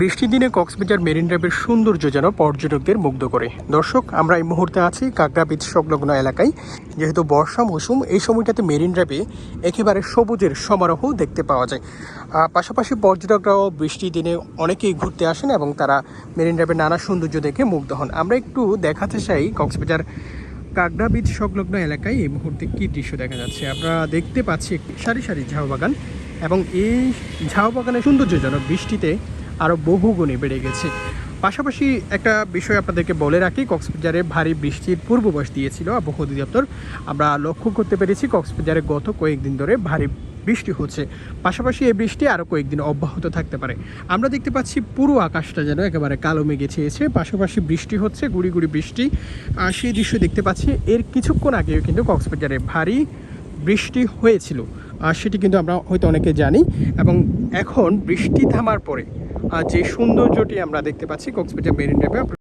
বৃষ্টির দিনে কক্সবাজার মেরিন ড্রাইভের সৌন্দর্য যেন পর্যটকদের মুগ্ধ করে। দর্শক, আমরা এই মুহূর্তে আছি কাকড়া বিচ সংলগ্ন এলাকায়। যেহেতু বর্ষা মৌসুম, এই সময়টাতে মেরিন ড্রাইভে একেবারে সবুজের সমারোহ দেখতে পাওয়া যায়। পাশাপাশি পর্যটকরাও বৃষ্টির দিনে অনেকেই ঘুরতে আসেন এবং তারা মেরিন ড্রাইভের নানা সৌন্দর্য দেখে মুগ্ধ হন। আমরা একটু দেখাতে চাই কক্সবাজার কাকড়া বিচ সংলগ্ন এলাকায় এই মুহূর্তে কী দৃশ্য দেখা যাচ্ছে। আমরা দেখতে পাচ্ছি সারি সারি ঝাউ বাগান এবং এই ঝাউ বাগানের সৌন্দর্য যেন বৃষ্টিতে আরও বহুগুণে বেড়ে গেছে। পাশাপাশি একটা বিষয় আপনাদেরকে বলে রাখি, কক্সবাজারে ভারী বৃষ্টির পূর্ববাস দিয়েছিল আবহাওয়া অধিদপ্তর। আমরা লক্ষ্য করতে পেরেছি, কক্সবাজারে গত কয়েকদিন ধরে ভারী বৃষ্টি হচ্ছে। পাশাপাশি এই বৃষ্টি আরও কয়েকদিন অব্যাহত থাকতে পারে। আমরা দেখতে পাচ্ছি পুরো আকাশটা যেন একেবারে কালো মেঘে ছেয়েছে। পাশাপাশি বৃষ্টি হচ্ছে, গুড়ি গুড়ি বৃষ্টি। সেই দৃশ্য দেখতে পাচ্ছি, এর কিছুক্ষণ আগেও কিন্তু কক্সবাজারে ভারী বৃষ্টি হয়েছিল। আর সেটি কিন্তু আমরা হয়তো অনেকে জানি। এবং এখন বৃষ্টি থামার পরে যে সৌন্দর্যটি আমরা দেখতে পাচ্ছি কক্সবাজার মেরিন ড্রাইভে